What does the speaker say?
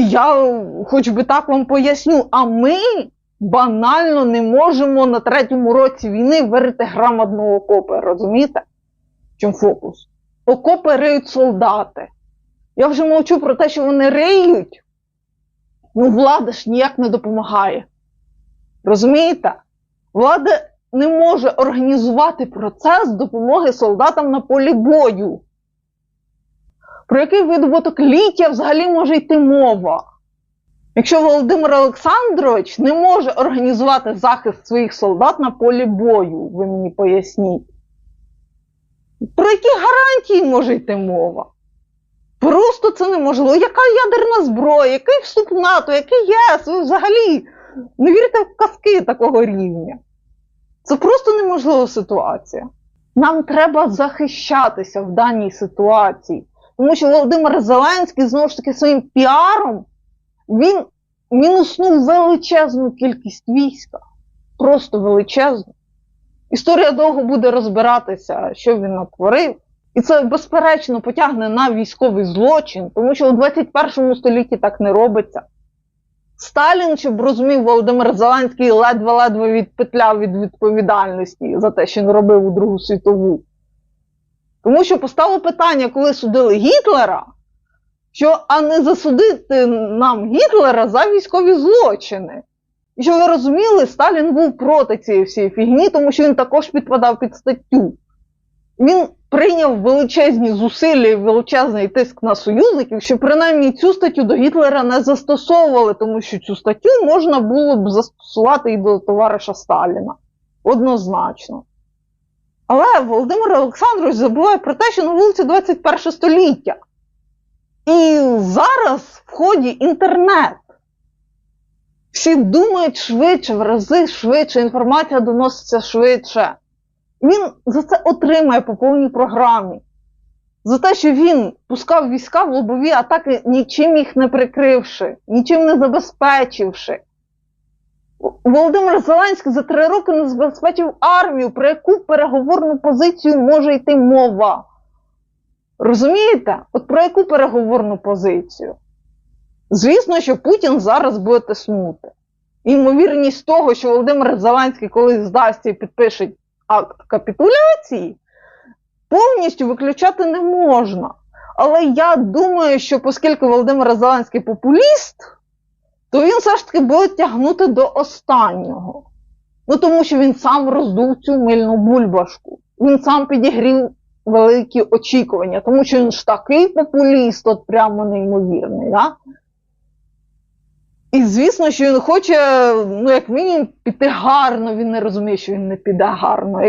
Я хоч би так вам поясню, а ми банально не можемо на третьому році війни вирити грамотного окопи, розумієте? Чому фокус? Окопи риють солдати. Я вже мовчу про те, що вони риють, ну влада ж ніяк не допомагає. Розумієте? Влада не може організувати процес допомоги солдатам на полі бою. Про який видобуток ліття взагалі може йти мова? Якщо Володимир Олександрович не може організувати захист своїх солдат на полі бою, ви мені поясніть. Про які гарантії може йти мова? Просто це неможливо. Яка ядерна зброя, який вступ в НАТО, який ЄС? Ви взагалі не вірите в казки такого рівня. Це просто неможлива ситуація. Нам треба захищатися в даній ситуації. Тому що Володимир Зеленський знову ж таки своїм піаром він мінуснув величезну кількість війська. Просто величезну. Історія довго буде розбиратися, що він натворив. І це, безперечно, потягне на військовий злочин, тому що у 21 столітті так не робиться. Сталін, щоб розумів, Володимир Зеленський ледве-ледве відпетляв від відповідальності за те, що він робив у Другу світову. Тому що постало питання, коли судили Гітлера, що а не засудити нам Гітлера за військові злочини. І що ви розуміли, Сталін був проти цієї всієї фігні, тому що він також підпадав під статтю. Він прийняв величезні зусилля і величезний тиск на союзників, що принаймні цю статтю до Гітлера не застосовували, тому що цю статтю можна було б застосувати і до товариша Сталіна. Однозначно. Але Володимир Олександрович забуває про те, що на вулиці 21 століття. І зараз в ході інтернет. Всі думають швидше, в рази швидше, інформація доноситься швидше. Він за це отримає по повній програмі. За те, що він пускав війська в лобові атаки, нічим їх не прикривши, нічим не забезпечивши. Володимир Зеленський за три роки не забезпечив армію, про яку переговорну позицію може йти мова. Розумієте? От про яку переговорну позицію? Звісно, що Путін зараз буде тиснути. Ймовірність того, що Володимир Зеленський колись здасться і підпише акт капітуляції, повністю виключати не можна. Але я думаю, що оскільки Володимир Зеленський популіст, то він все ж таки буде тягнути до останнього. Ну тому що він сам роздув цю мильну бульбашку. Він сам підігрів великі очікування, тому що він ж такий популіст, от прямо неймовірний. Да? І звісно, що він хоче, ну, як мінімум, піти гарно, він не розуміє, що він не піде гарно.